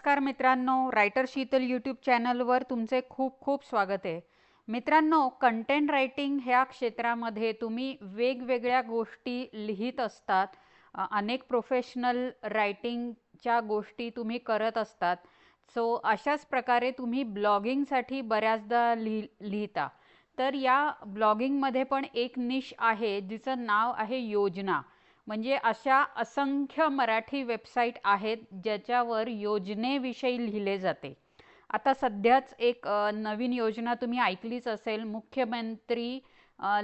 नमस्कार मित्रांनो writer Sheetal YouTube चॅनलवर तुमचे खूप खूप स्वागत आहे. मित्रांनो कंटेंट रायटिंग ह्या क्षेत्रामध्ये तुम्ही वेगवेगळ्या गोष्टी लिहित असतात. अनेक प्रोफेशनल रायटिंगच्या गोष्टी तुम्ही करत असतात. सो अशाच प्रकारे तुम्ही ब्लॉगिंगसाठी बऱ्याचदा लिहि लिहिता. तर या ब्लॉगिंगमध्ये पण एक निश आहे जिचं नाव आहे योजना. म्हणजे अशा असंख्य मराठी वेबसाईट आहेत ज्याच्यावर योजनेविषयी लिहिले जाते. आता सध्याच एक नवीन योजना तुम्ही ऐकलीच असेल मुख्यमंत्री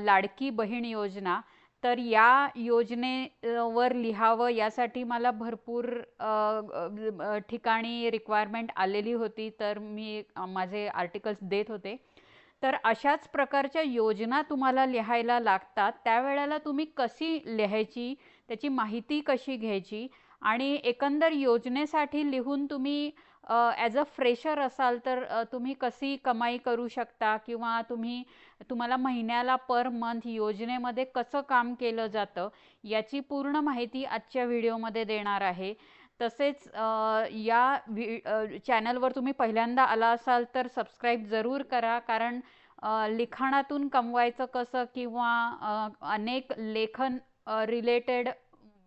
लाडकी बहीण योजना. तर या योजनेवर लिहावं यासाठी मला भरपूर ठिकाणी रिक्वायरमेंट आलेली होती तर मी माझे आर्टिकल्स देत होते. तर अशाच प्रकारच्या योजना तुम्हाला लिहायला लागतात. त्यावेळेला तुम्ही कशी लिहायची? त्याची माहिती कशी घ्यायची? आणि एकंदर योजनेसाठी लिहून तुम्ही ॲज अ फ्रेशर असाल तर तुम्ही कशी कमाई करू शकता? किंवा तुम्ही तुम्हाला महिन्याला पर मंथ योजनेमध्ये कसं काम केलं जातं? याची पूर्ण माहिती आजच्या व्हिडिओमध्ये देणार आहे. तसेच या व्हि चॅनलवर तुम्ही पहिल्यांदा आला असाल तर सबस्क्राईब जरूर करा. कारण लिखाणातून कमवायचं कसं? किंवा अनेक लेखन रिलेटेड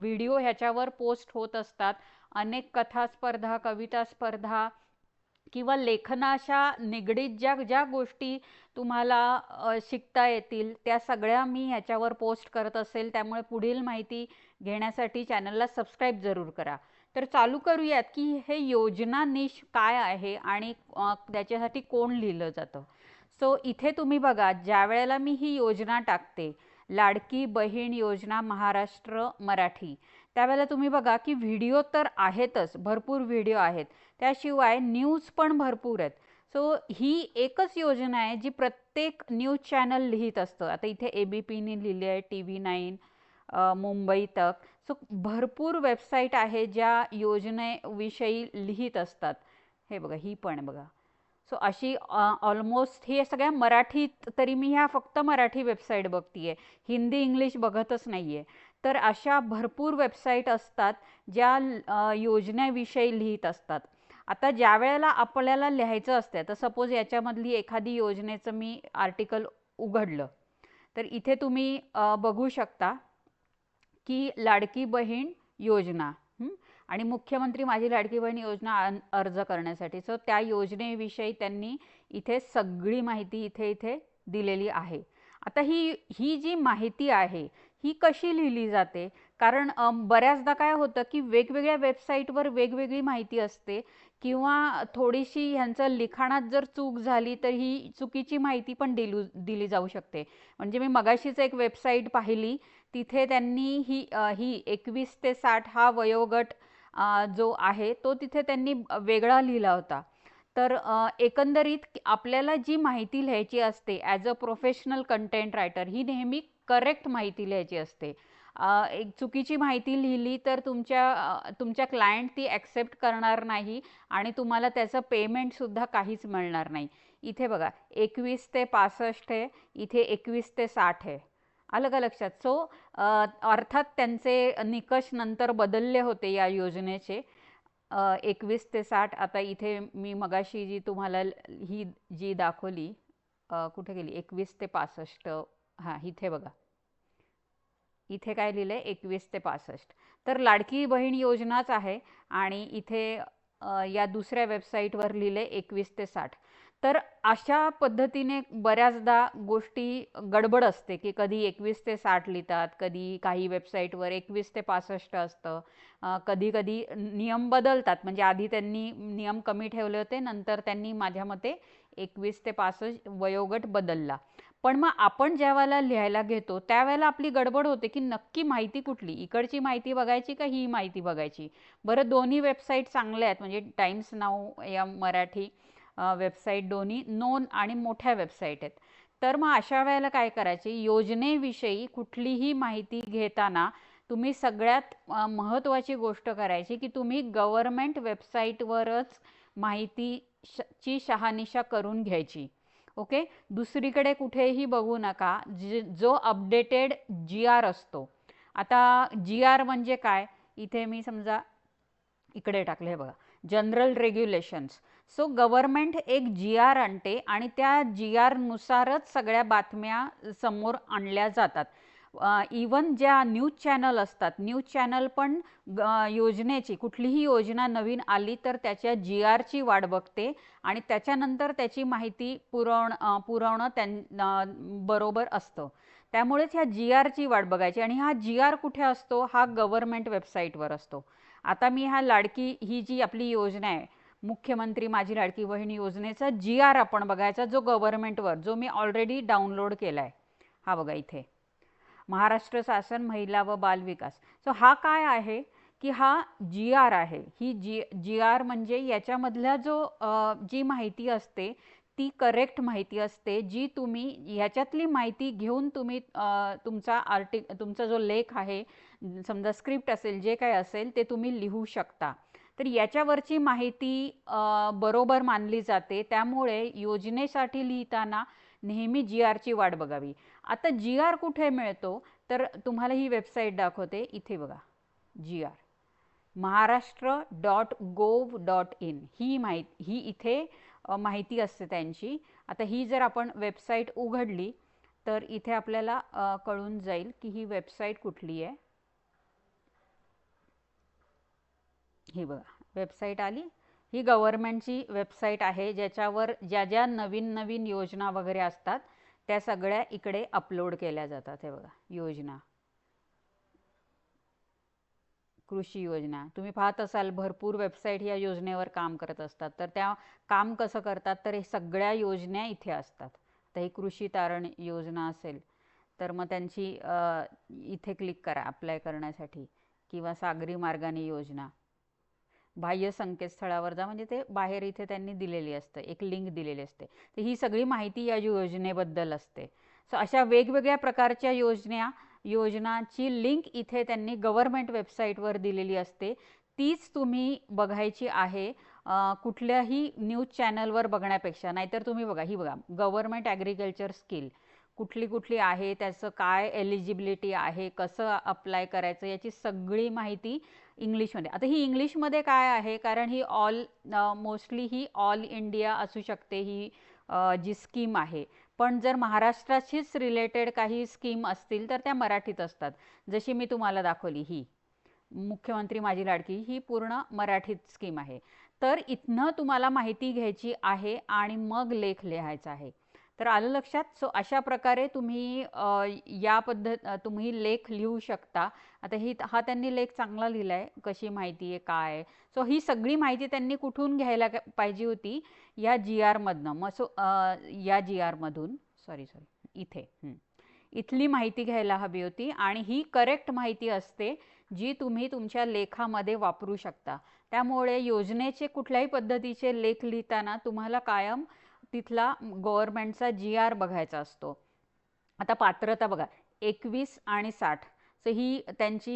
व्हिडिओ ह्याच्यावर पोस्ट होत असतात. अनेक कथा स्पर्धा कविता स्पर्धा किंवा लेखनाशा निगडीत ज्या ज्या गोष्टी तुम्हाला शिकता येतील त्या सगळ्या मी ह्याच्यावर पोस्ट करत असेल. त्यामुळे पुढील माहिती घेण्यासाठी चॅनलला सबस्क्राईब जरूर करा. तर चालू करूयात की हे योजना निश काय आहे आणि त्याच्यासाठी कोण लिहिलं जातं. सो इथे तुम्ही बघा ज्या वेळेला मी ही योजना टाकते लाडकी बहीण योजना महाराष्ट्र मराठी. त्यावेळेला तुम्ही बघा की व्हिडिओ तर आहेतच भरपूर व्हिडिओ आहेत. त्याशिवाय न्यूज पण भरपूर आहेत. सो ही एकच योजना आहे जी प्रत्येक न्यूज चॅनल लिहित असतं. आता इथे ए बी पीने लिहिली आहे टी व्ही नाईन मुंबई तक. सो भरपूर वेबसाईट आहे ज्या योजनेविषयी लिहित असतात. हे बघा ही पण आहे बघा. सो अशी ऑलमोस्ट हे सगळ्या मराठीत तरी मी ह्या फक्त मराठी वेबसाईट बघतीये. हिंदी इंग्लिश बघतच नाही आहे तर अशा भरपूर वेबसाईट असतात ज्या योजनेविषयी लिहित असतात. आता ज्या वेळेला आपल्याला लिहायचं असतं तर सपोज याच्यामधली एखादी योजनेचं मी आर्टिकल उघडलं. तर इथे तुम्ही बघू शकता की लाडकी बहीण योजना. आणि मुख्यमंत्री माझी लाडकी बहीण योजना अर्ज करण्यासाठी. सो त्या योजनेविषयी त्यांनी इथे सगळी माहिती इथे इथे दिलेली आहे. आता ही ही जी माहिती आहे ही कशी लिहिली जाते? कारण बऱ्याचदा काय होतं की वेगवेगळ्या वेबसाईटवर वेगवेगळी माहिती असते किंवा थोडीशी ह्यांचं लिखाणात जर चूक झाली तर ही चुकीची माहिती पण दिलू दिली जाऊ शकते. म्हणजे मी मगाशीच एक वेबसाईट पाहिली तिथे त्यांनी ही ही एकवीस ते साठ हा वयोगट जो आहे तो तिथे त्यांनी वेगळा लिहिला होता. तर एकंदरीत आपल्याला जी माहिती लिहायची असते as a professional content writer ही नेहमी करेक्ट माहिती लिहायची असते. एक चुकीची माहिती लिहिली तर तुमच्या तुमच्या क्लायंट ती ॲक्सेप्ट करणार नाही आणि तुम्हाला त्याचं पेमेंटसुद्धा काहीच मिळणार नाही. इथे बघा एकवीस ते पासष्ट आहे इथे एकवीस ते साठ आहे. आलं का लक्षात सो अर्थात त्यांचे निकष नंतर बदलले होते या योजनेचे. एकवीस ते साठ आता इथे मी मगाशी जी तुम्हाला ही जी दाखवली कुठे गेली? एकवीस ते पासष्ट. हां इथे बघा. इथे काय लिहिलं आहे एकवीस ते पासष्ट. तर लाडकी बहीण योजनाच आहे आणि इथे या दुसऱ्या वेबसाईटवर लिहिले एकवीस ते साठ. तर अशा पद्धतीने बऱ्याचदा गोष्टी गडबड असते की कधी एकवीस ते साठ लिहितात कधी काही वेबसाईटवर एकवीस ते पासष्ट असतं. कधी कधी नियम बदलतात. म्हणजे आधी त्यांनी नियम कमी ठेवले होते नंतर त्यांनी माझ्या मते एकवीस ते पासष्ट वयोगट बदलला. पण मग आपण ज्या वेळेला लिहायला घेतो त्यावेळेला आपली गडबड होते की नक्की माहिती कुठली? इकडची माहिती बघायची का ही माहिती बघायची? बरं दोन्ही वेबसाईट चांगल्या आहेत. म्हणजे टाइम्स नाव या मराठी वेबसाईट दोन्ही नोन आणि मोठ्या वेबसाईट आहेत. तर मग अशा वेळेला काय करायचे? योजनेविषयी कुठलीही माहिती घेताना तुम्ही सगळ्यात महत्त्वाची गोष्ट करायची की तुम्ही गव्हर्मेंट वेबसाईटवरच माहिती श ची शहानिशा करून घ्यायची. ओके? दुसरीकडे कुठेही बघू नका. जो अपडेटेड जी आर असतो. आता जी आर म्हणजे काय? इथे मी समजा इकडे टाकले हे बघा. जनरल रेग्युलेशन्स सो गव्हर्मेंट एक जी आर आणते आणि त्या जी आरनुसारच सगळ्या बातम्या समोर आणल्या जातात. इवन ज्या न्यूज चॅनल असतात न्यूज चॅनल पण योजनेची कुठलीही योजना नवीन आली तर त्याच्या जी आरची वाट बघते आणि त्याच्यानंतर त्याची माहिती पुरवण पुरवणं त्यां बरोबर असतं. त्यामुळेच ह्या जी आरची वाट बघायची आणि हा जी आर कुठे असतो? हा गव्हर्मेंट वेबसाईटवर असतो. आता मी ह्या लाडकी ही जी आपली योजना आहे मुख्यमंत्री माझी लाडकी बहीण योजनेचा जी आर आपण बघायचा जो गव्हर्नमेंटवर जो मी ऑलरेडी डाउनलोड केला आहे हा बघा इथे. महाराष्ट्र शासन महिला व बालविकास सो हा काय आहे? की हा जी आर आहे. ही जी जी आर म्हणजे याच्यामधला जो जी माहिती असते ती करेक्ट माहिती असते जी तुम्ही ह्याच्यातली माहिती घेऊन तुम्ही तुमचा आर्टिक तुमचा जो लेख आहे समजा स्क्रिप्ट असेल जे काय असेल ते तुम्ही लिहू शकता. तर याच्यावरची माहिती बरोबर मानली जाते. त्यामुळे योजनेसाठी लिहिताना नेहमी जी आरची वाट बघावी. आता जी आर कुठे मिळतो? तर तुम्हाला ही वेबसाईट दाखवते. इथे बघा. G R Maharashtra dot gov dot in ही माहिती ही इथे माहिती असते त्यांची. आता ही जर आपण वेबसाईट उघडली तर इथे आपल्याला कळून जाईल की ही वेबसाईट कुठली आहे. ही बघा वेबसाईट आली. ही गव्हर्नमेंटची वेबसाईट आहे ज्याच्यावर ज्या ज्या नवीन नवीन योजना वगैरे असतात त्या सगळ्या इकडे अपलोड केल्या जातात. हे बघा योजना. कृषी योजना. तुम्ही पाहत असाल भरपूर वेबसाईट या योजनेवर काम करत असतात. तर त्या काम कसं करतात तर हे सगळ्या योजना इथे असतात. तर ही कृषी तारण योजना असेल तर मग त्यांची इथे क्लिक करा अप्लाय करण्यासाठी. किंवा सागरी मार्गाने योजना. बाह्य संकेतस्थळावर जा. म्हणजे ते बाहेर इथे त्यांनी दिलेली असतं एक लिंक दिलेली असते. तर ही सगळी माहिती या योजनेबद्दल असते. सो अशा वेगवेगळ्या प्रकारच्या योजना योजनाची लिंक इथे त्यांनी गव्हर्मेंट वेबसाईटवर दिलेली असते. तीच तुम्ही बघायची आहे. कुठल्याही न्यूज चॅनलवर बघण्यापेक्षा नाहीतर तुम्ही बघा ही बघा गव्हर्मेंट ॲग्रिकल्चर स्किल कुठली कुठली आहे त्याचं काय एलिजिबिलिटी आहे कसं अप्लाय करायचं याची सगळी माहिती इंग्लिशमध्ये. आता ही इंग्लिशमध्ये काय आहे? कारण ही ऑल मोस्टली ही ऑल इंडिया असू शकते ही जी स्कीम आहे. पण जर महाराष्ट्राशीच रिलेटेड काही स्कीम असतील तर त्या मराठीत असतात. जशी मी तुम्हाला दाखवली ही. मुख्यमंत्री माझी लाडकी ही पूर्ण मराठीत स्कीम आहे. तर इथनं तुम्हाला माहिती घ्यायची आहे आणि मग लेख लिहायचा आहे. तर आलं लक्षात? सो अशा प्रकारे तुम्ही या पद्धत तुम्ही लेख लिहू शकता. आता ही हा त्यांनी लेख चांगला लिहिला आहे कशी माहिती आहे काय सो ही सगळी माहिती त्यांनी कुठून घ्यायला पाहिजे होती? या जी आरमधनं मग सो या जी आरमधून सॉरी सॉरी इथे. इथली माहिती घ्यायला हवी होती आणि ही करेक्ट माहिती असते जी तुम्ही तुमच्या लेखामध्ये वापरू शकता. त्यामुळे योजनेचे कुठल्याही पद्धतीचे लेख लिहिताना तुम्हाला कायम तिथला गव्हर्मेंटचा जी आर बघायचा असतो. आता पात्रता बघा एकवीस आणि साठ. सो ही त्यांची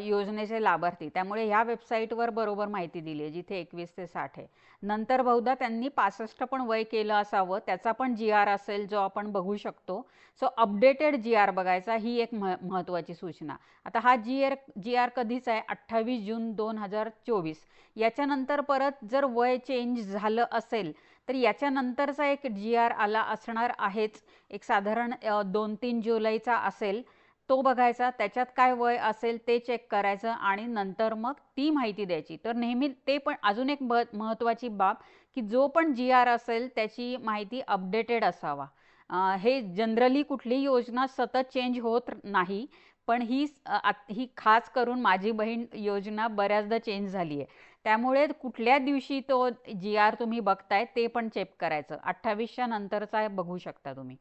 योजनेचे लाभार्थी. त्यामुळे ह्या वेबसाईटवर बरोबर माहिती दिली आहे जिथे एकवीस ते साठ आहे. नंतर बहुधा त्यांनी पासष्ट पण वय केलं असावं त्याचा पण जी आर असेल जो आपण बघू शकतो. सो अपडेटेड जी आर बघायचा ही एक मह महत्त्वाची सूचना. आता हा जी आर जी आर कधीच आहे? अठ्ठावीस जून दोन हजार चोवीस. याच्यानंतर परत जर वय चेंज झालं असेल तर याच्यानंतरचा एक जी आर आला असणार आहेच. एक साधारण दोन तीन जुलैचा असेल. तो बघायचा त्याच्यात काय वय असेल ते चेक करायचं आणि नंतर मग ती माहिती द्यायची. तर नेहमी ते पण अजून एक महत्त्वाची बाब की जो पण जी आर असेल त्याची माहिती अपडेटेड असावा. हे जनरली कुठली योजना सतत चेंज होत नाही पण ही ही खास करून माझी बहीण योजना बऱ्याचदा चेंज झाली आहे त्यामुळे कुठल्या दिवशी तो जी आर तुम्ही बघताय ते पण चेक करायचं. अठ्ठावीसच्या नंतरचा बघू शकता तुम्ही.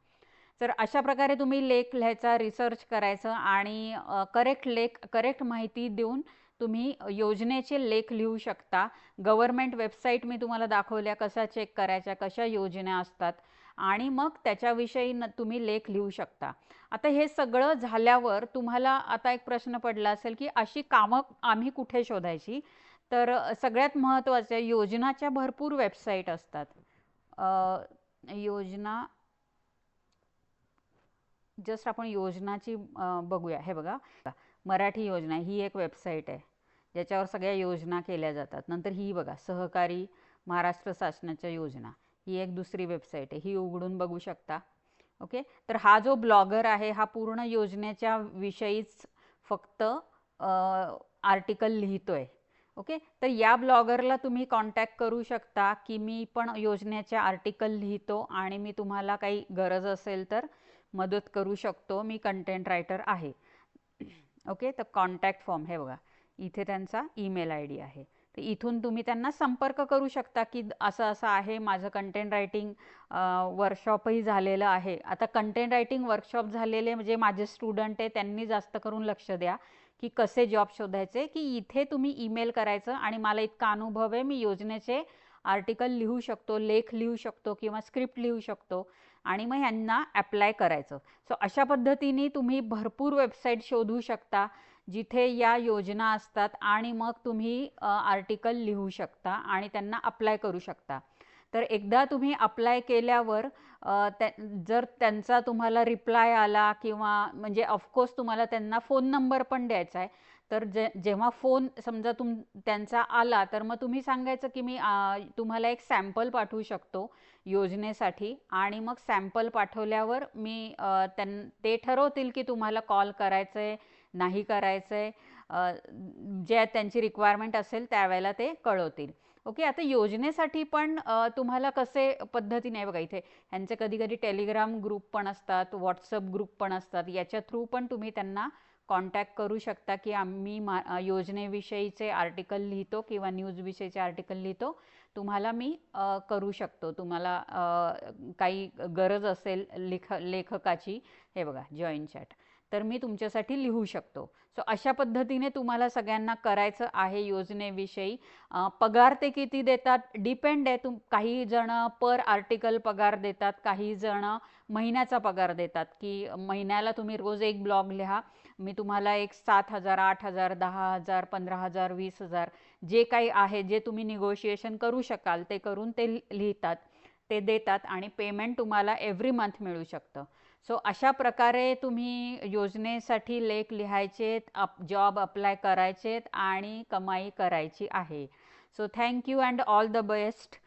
तर अशा प्रकारे तुम्ही लेख लिहायचा रिसर्च करायचं आणि करेक्ट लेख करेक्ट माहिती देऊन तुम्ही योजनेचे लेख लिहू शकता. गव्हर्मेंट वेबसाईट मी तुम्हाला दाखवल्या कशा चेक करायच्या कशा योजना असतात आणि मग त्याच्याविषयी न तुम्ही लेख लिहू शकता. आता हे सगळं झाल्यावर तुम्हाला आता एक प्रश्न पडला असेल की अशी कामं आम्ही कुठे शोधायची? तर सगळ्यात महत्त्वाच्या योजनाच्या भरपूर वेबसाईट असतात. योजना जस्ट आपण योजनाची बघूया. हे बघा. मराठी योजना ही एक वेबसाईट आहे. ज्याच्यावर सगळ्या योजना केल्या जातात. नंतर ही बघा सहकारी महाराष्ट्र शासनाच्या योजना. ही एक दुसरी वेबसाईट आहे. ही उघडून बघू शकता. ओके? तर हा जो ब्लॉगर आहे हा पूर्ण योजनेच्या विषयीच फक्त आर्टिकल लिहितोय. ओके? तर या ब्लॉगरला तुम्ही कॉन्टॅक्ट करू शकता की मी पण योजनेचे आर्टिकल लिहितो आणि मी तुम्हाला काही गरज असेल तर मदत करू शकतो. मी कंटेंट रायटर आहे. ओके? तर कॉन्टॅक्ट फॉर्म हे बघा. इथे त्यांचा ईमेल आय डी आहे. तर इथून तुम्ही त्यांना संपर्क करू शकता की असं असं आहे माझं कंटेंट रायटिंग वर्कशॉपही झालेलं आहे. आता कंटेंट रायटिंग वर्कशॉप झालेले म्हणजे माझे स्टुडंट आहे त्यांनी जास्त करून लक्ष द्या. की कसे जॉब शोधायचे की इथे तुम्ही ईमेल करायचं आणि मला इतका अनुभव आहे मी योजनेचे आर्टिकल लिहू शकतो लेख लिहू शकतो किंवा स्क्रिप्ट लिहू शकतो आणि मग ह्यांना अप्लाय करायचं. सो अशा पद्धतीने तुम्ही भरपूर वेबसाईट शोधू शकता जिथे या योजना असतात आणि मग तुम्ही आर्टिकल लिहू शकता आणि त्यांना अप्लाय करू शकता. तर एकदा तुम्ही अप्लाय केल्यावर त्या जर त्यांचा तुम्हाला रिप्लाय आला किंवा म्हणजे ऑफकोर्स तुम्हाला त्यांना फोन नंबर पण द्यायचा आहे. तर जे जेव्हा फोन समजा तुम त्यांचा आला तर मग तुम्ही सांगायचं की मी तुम्हाला एक सॅम्पल पाठवू शकतो योजनेसाठी आणि मग सॅम्पल पाठवल्यावर मी त्यां ते ठरवतील की तुम्हाला कॉल करायचं आहे नाही करायचं आहे ज्या त्यांची रिक्वायरमेंट असेल त्यावेळेला ते कळवतील. ओके आता योजनेसाठी पण तुम्हाला कसे पद्धतीने बघा इथे ह्यांचे कधी कधी टेलिग्राम ग्रुप पण असतात व्हॉट्सअप ग्रुप पण असतात याच्या थ्रू पण तुम्ही त्यांना कॉन्टॅक्ट करू शकता की आम्ही मा योजनेविषयीचे आर्टिकल लिहितो किंवा न्यूजविषयीचे आर्टिकल लिहितो तुम्हाला मी करू शकतो. तुम्हाला काही गरज असेल लेख लेखकाची हे बघा जॉईन चॅट. तर मी तुमच्यासाठी लिहू शकतो. सो अशा पद्धतीने तुम्हाला सगळ्यांना करायचं आहे योजनेविषयी. पगार ते किती देतात? डिपेंड आहे. तुम काही जण पर आर्टिकल पगार देतात काही जण महिन्याचा पगार देतात. की महिन्याला तुम्ही रोज एक ब्लॉग लिहा. मी तुम्हाला एक सात हजार आठ हजार दहा हजार पंधरा हजार वीस हजार जे काही आहे जे तुम्ही निगोशिएशन करू शकाल ते करून ते लिहितात. ते देतात आणि पेमेंट तुम्हाला एव्हरी मंथ मिळू शकतं. सो अशा प्रकारे तुम्ही योजनेसाठी लेख लिहायचेत अप जॉब अप्लाय करायचेत आणि कमाई करायची आहे. So thank you and all the best